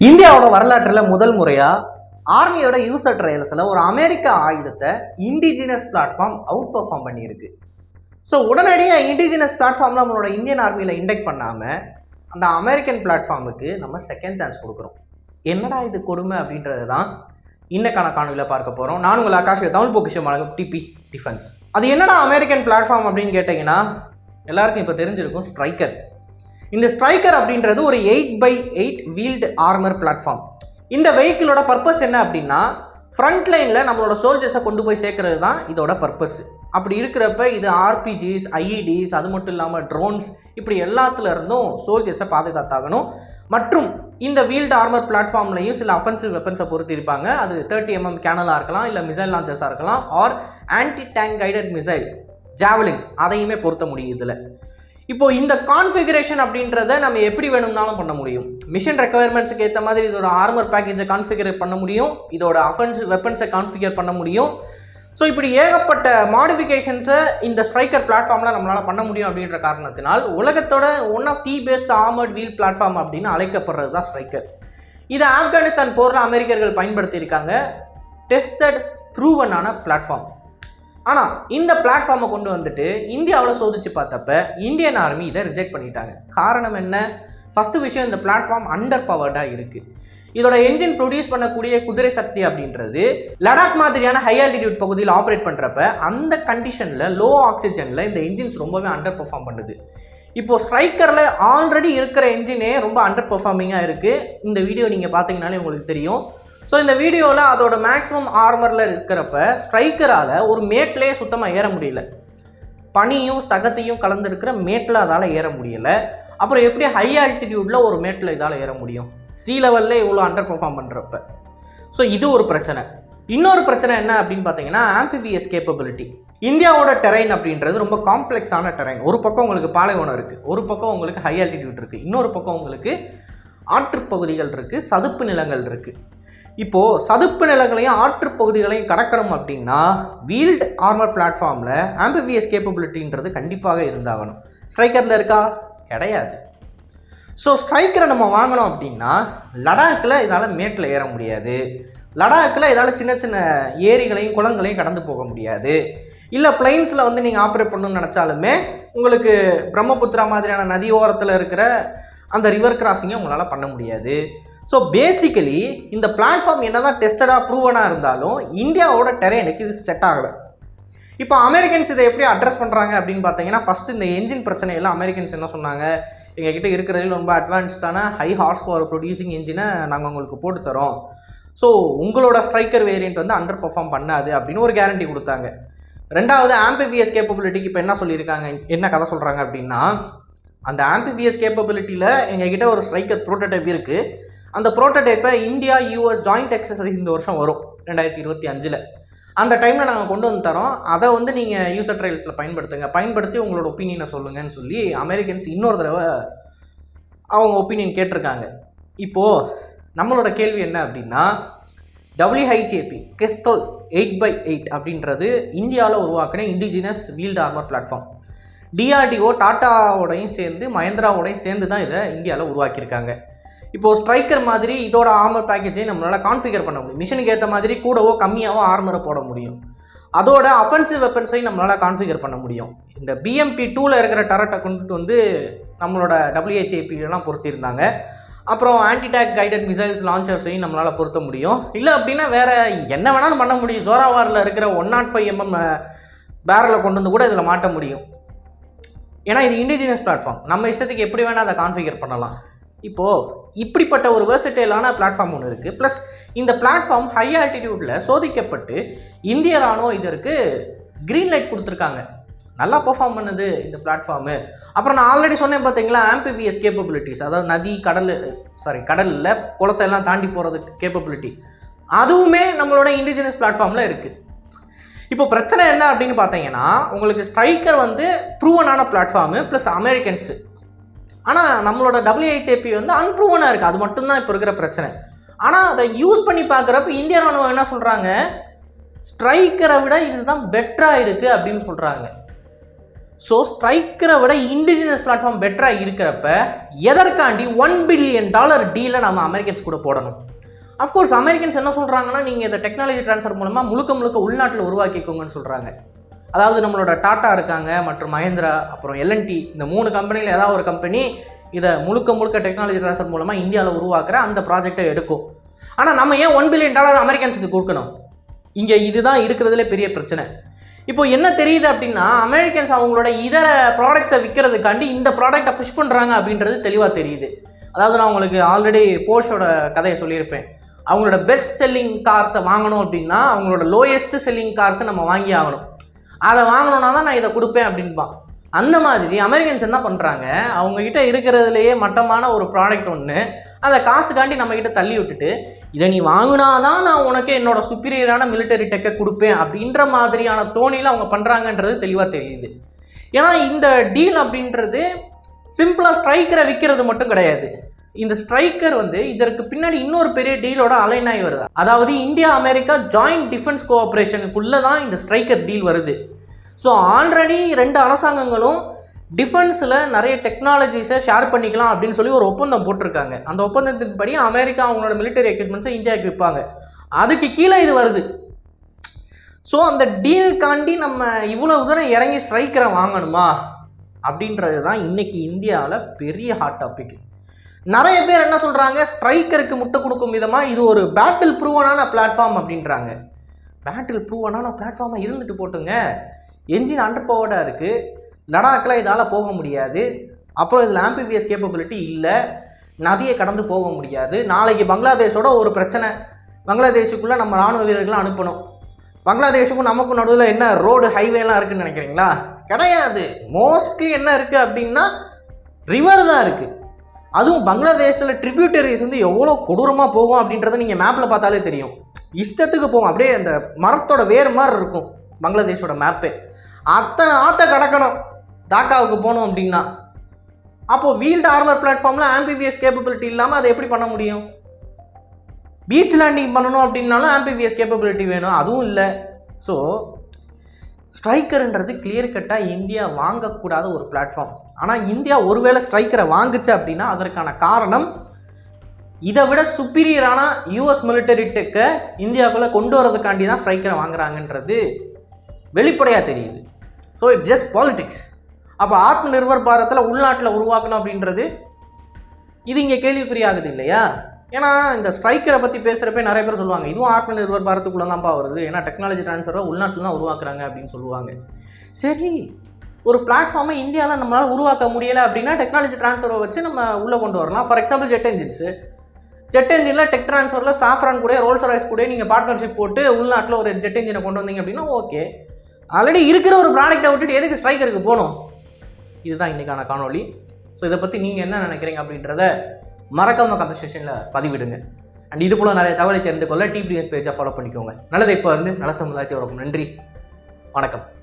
இந்தியாவோட வரலாற்றில் முதல் முறையாக ஆர்மியோட யூசர் ட்ரையல்ஸில் ஒரு அமெரிக்க ஆயுதத்தை இண்டிஜினஸ் பிளாட்ஃபார்ம் அவுட் பர்ஃபார்ம் பண்ணியிருக்கு ஸோ உடனடியாக இண்டிஜினஸ் பிளாட்ஃபார்மில் நம்மளோட இந்தியன் ஆர்மியில் இண்டெக்ட் பண்ணாமல் அந்த அமெரிக்கன் பிளாட்ஃபார்முக்கு நம்ம செகண்ட் சான்ஸ் கொடுக்குறோம். என்னடா இது கொடுமை அப்படின்றது தான் இன்னக்கான காணொலியில் பார்க்க போகிறோம் நான் உங்கள் ஆகாஷ் தமிழ் பொக்கிஷம் வழங்கும் டிபி டிஃபென்ஸ் அது என்னடா அமெரிக்கன் பிளாட்ஃபார்ம் அப்படின்னு கேட்டிங்கன்னா எல்லாருக்கும் இப்போ தெரிஞ்சிருக்கும் ஸ்ட்ரைக்கர் இந்த ஸ்ட்ரைக்கர் அப்படின்றது ஒரு eight by eight wheeled armour platform இந்த வெஹிக்கிளோட பர்பஸ் என்ன அப்படின்னா ஃப்ரண்ட் லைனில் நம்மளோட சோல்ஜர்ஸை கொண்டு போய் சேர்க்கறது தான் இதோட பர்பஸ் அப்படி இருக்கிறப்ப இது ஆர்பிஜிஸ் ஐஇடிஸ் அது மட்டும் இல்லாமல் ட்ரோன்ஸ் இப்படி எல்லாத்துலேருந்தும் சோல்ஜர்ஸை பாதுகாத்தாகணும். மற்றும் இந்த வீல்டு ஆர்மர் பிளாட்ஃபார்ம்லையும் சில அஃபென்சிவ் வெப்பன்ஸை பொறுத்திருப்பாங்க அது தேர்ட்டி எம்எம் கேனலாக இருக்கலாம் இல்லை மிசைல் லான்ச்சர்ஸாக இருக்கலாம் or anti tank guided missile javelin அதையுமே பொருத்த முடியும் இதில். இப்போ இந்த கான்ஃபிகரேஷன் அப்படின்றத நம்ம எப்படி வேணும்னாலும் பண்ண முடியும். மிஷன் ரெக்குவயர்மெண்ட்ஸுக்கு ஏற்ற மாதிரி இதோட ஆர்மர் பேக்கேஜை கான்ஃபிகர் பண்ண முடியும். இதோட அஃபென்ஸ் வெப்பன்ஸை கான்ஃபிகர் பண்ண முடியும். ஸோ இப்படி ஏகப்பட்ட மாடிஃபிகேஷன்ஸை இந்த ஸ்ட்ரைக்கர் பிளாட்ஃபார்மில் நம்மளால் பண்ண முடியும் அப்படின்ற காரணத்தினால் உலகத்தோட one of the best armoured wheel platform அப்படின்னு அழைக்கப்படுறது தான் ஸ்ட்ரைக்கர் இதை ஆப்கானிஸ்தான் போரில் அமெரிக்கர்கள் பயன்படுத்தியிருக்காங்க. டெஸ்டட் ப்ரூவனான பிளாட்ஃபார்ம் ஆனால் இந்த பிளாட்ஃபார்மை கொண்டு வந்துட்டு இந்தியாவில் சோதிச்சு பார்த்தப்ப இந்தியன் ஆர்மி இதை ரிஜெக்ட் பண்ணிட்டாங்க. காரணம் என்ன? ஃபஸ்ட்டு விஷயம் இந்த பிளாட்ஃபார்ம் அண்டர் பவர்டாக இருக்குது இதோட என்ஜின் ப்ரொடியூஸ் பண்ணக்கூடிய குதிரை சக்தி அப்படின்றது லடாக் மாதிரியான ஹை ஆல்டிடியூட் பகுதியில் ஆப்ரேட் பண்ணுறப்ப அந்த கண்டிஷனில் லோ ஆக்சிஜனில் இந்த என்ஜின்ஸ் ரொம்பவே அண்டர் பெர்ஃபார்ம் பண்ணுது. இப்போது ஸ்ட்ரைக்கரில் ஆல்ரெடி இருக்கிற என்ஜினே ரொம்ப அண்டர் பெர்ஃபார்மிங்காக இருக்குது இந்த வீடியோ நீங்கள் பார்த்தீங்கனாலே உங்களுக்கு தெரியும். ஸோ இந்த வீடியோவில் அதோட மேக்ஸிமம் ஆர்மரில் இருக்கிறப்ப ஸ்ட்ரைக்கரால் ஒரு மேட்லேயே சுத்தமாக ஏற முடியல. பனியும் சகத்தையும் கலந்துருக்கிற மேட்டில் அதால் ஏற முடியல. அப்புறம் எப்படி ஹை ஆல்டிடியூட்டில் ஒரு மேட்டில் இதால் ஏற முடியும்? சி லெவலில் இவ்வளோ அண்டர் பெர்ஃபார்ம் பண்ணுறப்ப ஸோ இது ஒரு பிரச்சனை. இன்னொரு பிரச்சனை என்ன அப்படின்னு பார்த்தீங்கன்னா ஆம்ஃபிபியஸ் கேப்பபிலிட்டி இந்தியாவோட டெரைன் அப்படின்றது ரொம்ப காம்ப்ளெக்ஸான டெரைன் ஒரு பக்கம் உங்களுக்கு பாலைவனம் இருக்குது ஒரு பக்கம் உங்களுக்கு ஹை ஆல்டிடியூட் இருக்குது இன்னொரு பக்கம் உங்களுக்கு ஆற்றுப்பகுதிகள் இருக்குது சதுப்பு நிலங்கள் இருக்குது இப்போது சதுப்பு நிலங்களையும் ஆற்றுப்பகுதிகளையும் கடக்கணும் அப்படின்னா வீல்டு ஆர்மர் பிளாட்ஃபார்மில் ஆம்பிவிஎஸ் கேப்பபிலிட்டின்றது கண்டிப்பாக இருந்தாகணும். ஸ்ட்ரைக்கரில் இருக்கா? கிடையாது. ஸோ ஸ்ட்ரைக்கரை நம்ம வாங்கணும் அப்படின்னா லடாக்கில் இதால் மேட்டில் ஏற முடியாது. லடாக்கில் இதால் சின்ன சின்ன ஏரிகளையும் குளங்களையும் கடந்து போக முடியாது. இல்லை பிளைன்ஸில் வந்து நீங்கள் ஆப்ரேட் பண்ணணும்னு நினச்சாலுமே உங்களுக்கு பிரம்மபுத்திரா மாதிரியான நதி ஓரத்தில் இருக்கிற அந்த ரிவர் கிராசிங்கை உங்களால் பண்ண முடியாது. ஸோ பேசிக்கலி இந்த பிளாட்ஃபார்ம் என்ன தான் டெஸ்டடாக ப்ரூவனாக இருந்தாலும் இந்தியாவோட டெரெனுக்கு இது செட் ஆகலை. இப்போ அமெரிக்கன்ஸ் இதை எப்படி அட்ரஸ் பண்ணுறாங்க அப்படின்னு பார்த்தீங்கன்னா ஃபஸ்ட்டு இந்த என்ஜின் பிரச்சனையெல்லாம் அமெரிக்கன்ஸ் என்ன சொன்னாங்க? எங்ககிட்ட இருக்கிறதுல ரொம்ப அட்வான்ஸ்டான ஹை ஹார்ஸ் பவர் ப்ரொடியூசிங் என்ஜினை நாங்கள் உங்களுக்கு போட்டு தரோம். ஸோ உங்களோட ஸ்ட்ரைக்கர் வேரியண்ட் வந்து அண்டர் பெர்ஃபார்ம் பண்ணாது அப்படின்னு ஒரு கேரண்டி கொடுத்தாங்க. ரெண்டாவது ஆம்பிவிஎஸ் கேப்பபிலிட்டிக்கு இப்போ என்ன சொல்லியிருக்காங்க? என்ன கதை சொல்கிறாங்க அப்படின்னா அந்த ஆம்பிவிஎஸ் கேப்பபிலிட்டியில் எங்ககிட்ட ஒரு ஸ்ட்ரைக்கர் ப்ரோட்டோடைப் இருக்குது அந்த ப்ரோட்டோடைப்பை இந்தியா யூஎஸ் ஜாயிண்ட் எக்ஸசைஸ் இந்த வருஷம் வரும் ரெண்டாயிரத்தி இருபத்தி அஞ்சில். அந்த டைமில் நாங்கள் கொண்டு வந்து தரோம். அதை வந்து நீங்கள் யூசர் ட்ரையல்ஸில் பயன்படுத்துங்க. பயன்படுத்தி உங்களோட ஒப்பீனியனை சொல்லுங்கன்னு சொல்லி அமெரிக்கன்ஸ் இன்னொரு தடவை அவங்க ஒப்பீனியன் கேட்டிருக்காங்க. இப்போது நம்மளோட கேள்வி என்ன அப்படின்னா WHAP Kestrel eight by eight அப்படின்றது இந்தியாவில் உருவாக்கின indigenous wheeled armour platform DRDO டாட்டாவோடையும் சேர்ந்து மஹேந்திராவோடையும் சேர்ந்து தான் இதை இந்தியாவில் உருவாக்கியிருக்காங்க. இப்போது ஸ்ட்ரைக்கர் மாதிரி இதோட ஆர்மர் பேக்கேஜை நம்மளால் கான்ஃபிகர் பண்ண முடியும். மிஷினுக்கு ஏற்ற மாதிரி கூடவோ கம்மியாகவோ ஆர்மரை போட முடியும். அதோட அஃபென்சிவ் வெப்பன்ஸையும் நம்மளால் கான்ஃபிகர் பண்ண முடியும். இந்த பிஎம்பி டூவில் இருக்கிற டரட்டை கொண்டுட்டு வந்து நம்மளோட டபிள்யூஹெச்ஏபிலாம் பொருத்தியிருந்தாங்க அப்புறம் ஆன்டிடேக் கைடட் மிசைல்ஸ் லான்ச்சர்ஸையும் நம்மளால் பொருத்த முடியும். இல்லை அப்படின்னா வேறு என்ன வேணாலும் பண்ண முடியும். சோராவாரில் இருக்கிற ஒன் நாட் ஃபைவ் எம்எம் பேரலை கொண்டு வந்து கூட இதில் மாட்ட முடியும். ஏன்னா இது இண்டிஜினியஸ் பிளாட்ஃபார்ம் நம்ம இஷ்டத்துக்கு எப்படி வேணால் அதை கான்ஃபிகர் பண்ணலாம். இப்போது இப்படிப்பட்ட ஒரு வேர்சிட்டேலான பிளாட்ஃபார்ம் ஒன்று இருக்குது ப்ளஸ் இந்த பிளாட்ஃபார்ம் ஹை ஆல்டிடியூட்டில் சோதிக்கப்பட்டு இந்திய ராணுவம் இதற்கு க்ரீன் லைட் கொடுத்துருக்காங்க. நல்லா பர்ஃபார்ம் பண்ணுது இந்த பிளாட்ஃபார்மு அப்புறம் நான் ஆல்ரெடி சொன்னேன் பார்த்தீங்களா ஆம்பிவிஎஸ் கேப்பபிலிட்டிஸ் அதாவது நதி கடல் சாரி கடலில் குளத்தை எல்லாம் தாண்டி போகிறதுக்கு கேப்பபிலிட்டி அதுவுமே நம்மளோட இண்டிஜினஸ் பிளாட்ஃபார்மில் இருக்குது இப்போ பிரச்சனை என்ன அப்படின்னு பார்த்தீங்கன்னா உங்களுக்கு ஸ்ட்ரைக்கர் வந்து ப்ரூவனான பிளாட்ஃபார்மு ப்ளஸ் அமெரிக்கன்ஸு ஆனால் நம்மளோட டபிள்யூஹெச்ஏபி வந்து அன்ப்ரூவனாக இருக்குது அது மட்டும்தான் இப்போ இருக்கிற பிரச்சனை. ஆனால் அதை யூஸ் பண்ணி பார்க்குறப்ப இந்திய ராணுவம் என்ன சொல்கிறாங்க ஸ்ட்ரைக்கரை விட இதுதான் பெட்டராக இருக்குது அப்படின்னு சொல்கிறாங்க ஸோ ஸ்ட்ரைக்கரை விட இண்டிஜினஸ் பிளாட்ஃபார்ம் பெட்டராக இருக்கிறப்ப எதற்காண்டி ஒன் பில்லியன் டாலர் டீலை நம்ம அமெரிக்கன்ஸ் கூட போடணும்? அஃப்கோர்ஸ் அமெரிக்கன்ஸ் என்ன சொல்கிறாங்கன்னா நீங்கள் இந்த டெக்னாலஜி ட்ரான்ஸ்ஃபர் மூலமாக முழுக்க முழுக்க உள்நாட்டில் உருவாக்கிக்கோங்கன்னு சொல்கிறாங்க அதாவது நம்மளோட டாட்டா இருக்காங்க மற்றும் மஹேந்திரா அப்புறம் எல்என்டி இந்த மூணு கம்பெனியில் ஏதாவது ஒரு கம்பெனி இதை முழுக்க முழுக்க டெக்னாலஜி ட்ரான்ஸ்ஃபர் மூலமாக இந்தியாவில் உருவாக்குற அந்த ப்ராஜெக்டை எடுக்கும். ஆனால் நம்ம ஏன் ஒன் பில்லியன் டாலர் அமெரிக்கன்ஸுக்கு கொடுக்கணும்? இங்கே இதுதான் இருக்கிறதுல பெரிய பிரச்சனை. இப்போ என்ன தெரியுது அப்படின்னா அமெரிக்கன்ஸ் அவங்களோட இதர ப்ராடக்ட்ஸை விற்கிறதுக்காண்டி இந்த ப்ராடக்ட்டை புஷ் பண்ணுறாங்க அப்படின்றது தெளிவாக தெரியுது. அதாவது நான் உங்களுக்கு ஆல்ரெடி போர்ஷோட கதையை சொல்லியிருப்பேன். அவங்களோட பெஸ்ட் செல்லிங் கார்ஸை வாங்கணும் அப்படின்னா அவங்களோட லோயஸ்ட் செல்லிங் கார்ஸை நம்ம வாங்கி ஆகணும். அதை வாங்கணுன்னா தான் நான் இதை கொடுப்பேன் அப்படின்பான் அந்த மாதிரி அமெரிக்கன்ஸ் என்ன பண்ணுறாங்க அவங்கக்கிட்ட இருக்கிறதுலையே மட்டமான ஒரு ப்ராடக்ட் ஒன்று அதை காசுக்காண்டி நம்மக்கிட்ட தள்ளி விட்டுட்டு இதை நீ வாங்கினா தான் நான் உனக்கு என்னோட சுப்பீரியரான மிலிட்டரி டெக்கை கொடுப்பேன் அப்படின்ற மாதிரியான தோணியில் அவங்க பண்ணுறாங்கன்றது தெளிவாக தெரியுது. ஏன்னா இந்த டீல் அப்படின்றது சிம்பிளாக ஸ்ட்ரைக்கரை விற்கிறது மட்டும் கிடையாது. இந்த ஸ்ட்ரைக்கர் வந்து இதற்கு பின்னாடி இன்னொரு பெரிய டீலோட அலைன் ஆகி வருது? அதாவது இந்தியா அமெரிக்கா ஜாயிண்ட் டிஃபென்ஸ் கோஆப்ரேஷனுக்குள்ளே தான் இந்த ஸ்ட்ரைக்கர் டீல் வருது. ஸோ ஆல்ரெடி ரெண்டு அரசாங்கங்களும் டிஃபென்ஸில் நிறைய டெக்னாலஜிஸை ஷேர் பண்ணிக்கலாம் அப்படின்னு சொல்லி ஒரு ஒப்பந்தம் போட்டிருக்காங்க. அந்த ஒப்பந்தத்தின்படி அமெரிக்கா அவங்களோட மிலிட்டரி எக்யூப்மெண்ட்ஸை இந்தியாவுக்கு விற்பாங்க. அதுக்கு கீழே இது வருது. ஸோ அந்த டீலுக்காண்டி நம்ம இவ்வளவு தூரம் இறங்கி ஸ்ட்ரைக்கரை வாங்கணுமா? அப்படின்றது தான் இன்றைக்கி இந்தியாவில் பெரிய ஹாட் டாபிக் நிறைய பேர் என்ன சொல்கிறாங்க ஸ்ட்ரைக்கருக்கு முட்டை கொடுக்கும் விதமாக இது ஒரு பேட்டில் ப்ரூவனான பிளாட்ஃபார்ம் அப்படின்றாங்க. பேட்டில் ப்ரூவனான பிளாட்ஃபார்மாக இருந்துட்டு போட்டுங்க. என்ஜின் அண்டர் பவர்டாக இருக்குது லடாக்கில் இதால் போக முடியாது. அப்புறம் இதில் ஆம்பிவிஎஸ் கேப்பபிலிட்டி இல்லை. நதியை கடந்து போக முடியாது. நாளைக்கு பங்களாதேஷோட ஒரு பிரச்சனை. பங்களாதேஷுக்குள்ளே நம்ம ராணுவ வீரர்களை அனுப்பணும். பங்களாதேஷுக்கும் நமக்கும் நடுவில் என்ன ரோடு ஹைவேலாம் இருக்குன்னு நினைக்கிறீங்களா? கிடையாது. மோஸ்ட்லி என்ன இருக்குது அப்படின்னா ரிவர் தான் இருக்குது அதுவும் பங்களாதேஷில் ட்ரிபியூட்டரிஸ் வந்து எவ்வளோ கொடூரமாக போகும் அப்படின்றத நீங்கள் மேப்பில் பார்த்தாலே தெரியும். இஷ்டத்துக்கு போகும். அப்படியே அந்த மரத்தோட வேர் மாதிரி இருக்கும் பங்களாதேஷோட மேப்பே அத்தனை ஆற்ற கடக்கணும். டாக்காவுக்கு போகணும் அப்படின்னா. அப்போது வீல்டு ஆர்மர் பிளாட்ஃபார்மில் ஆம்பிவிஎஸ் கேப்பபிலிட்டி இல்லாமல் அதை எப்படி பண்ண முடியும்? பீச் லேண்டிங் பண்ணணும் அப்படின்னாலும் ஆம்பிவிஎஸ் கேப்பபிலிட்டி வேணும். அதுவும் இல்லை. ஸோ ஸ்ட்ரைக்கருன்றது கிளியர் கட்டாக இந்தியா வாங்கக்கூடாத ஒரு பிளாட்ஃபார்ம் ஆனால் இந்தியா ஒருவேளை ஸ்ட்ரைக்கரை வாங்குச்சு அப்படின்னா அதற்கான காரணம் இதை விட சுப்பீரியரான யூஎஸ் மிலிட்டரி டெக்கை இந்தியாவுக்குள்ளே கொண்டு வரதுக்காண்டி தான் ஸ்ட்ரைக்கரை வாங்குறாங்கன்றது வெளிப்படையாக தெரியுது. ஸோ இட்ஸ் ஜஸ்ட் பாலிட்டிக்ஸ் அப்போ ஆத்ம நிர்பர் பாரத்தில் உள்நாட்டில் உருவாக்கணும் அப்படின்றது இது இங்கே கேள்விக்குறியாகுது இல்லையா? ஏன்னா இந்த ஸ்ட்ரைக்கரை பற்றி பேசுகிறப்ப நிறைய பேர் சொல்லுவாங்க இதுவும் ஆத்ம நிர்பர் பாரத்துக்குள்ளே தான்ப்பா வருது. ஏன்னா டெக்னாலஜி ட்ரான்ஸ்ஃபரை உள்நாட்டில் தான் உருவாக்குறாங்க அப்படின்னு சொல்லுவாங்க. சரி ஒரு பிளாட்ஃபார்மை இந்தியாவில் நம்மளால் உருவாக்க முடியலை அப்படின்னா டெக்னாலஜி ட்ரான்ஸ்ஃபரை வச்சு நம்ம உள்ளே கொண்டு வரலாம். For example jet engines jet என்ஜினில் tech ட்ரான்ஸ்ஃபரில் சாஃப்ரான் கூட ரோல்ஸ் ராய்ஸ் கூட நீங்கள் பார்ட்னர்ஷிப் போட்டு உள்நாட்டில் ஒரு ஜெட் என்ஜினை கொண்டு வந்தீங்க அப்படின்னா ஓகே ஆல்ரெடி இருக்கிற ஒரு ப்ராடக்ட்டை விட்டுட்டு எதுக்கு ஸ்ட்ரைக்கருக்கு போகணும்? இதுதான் இன்றைக்கான காணொலி ஸோ இதை பற்றி நீங்கள் என்ன நினைக்கிறீங்க அப்படின்றத மறக்காம கமெண்ட் செஷனில் பதிவிடுங்க. அண்ட் இது போல் நிறைய தகவலை தெரிந்து கொள்ள டிபிஎஸ் பேஜை ஃபாலோ பண்ணிக்கோங்க. நல்லது இப்போ வந்து நல்ல சமுதாயத்தை உறக்கும் நன்றி. வணக்கம்.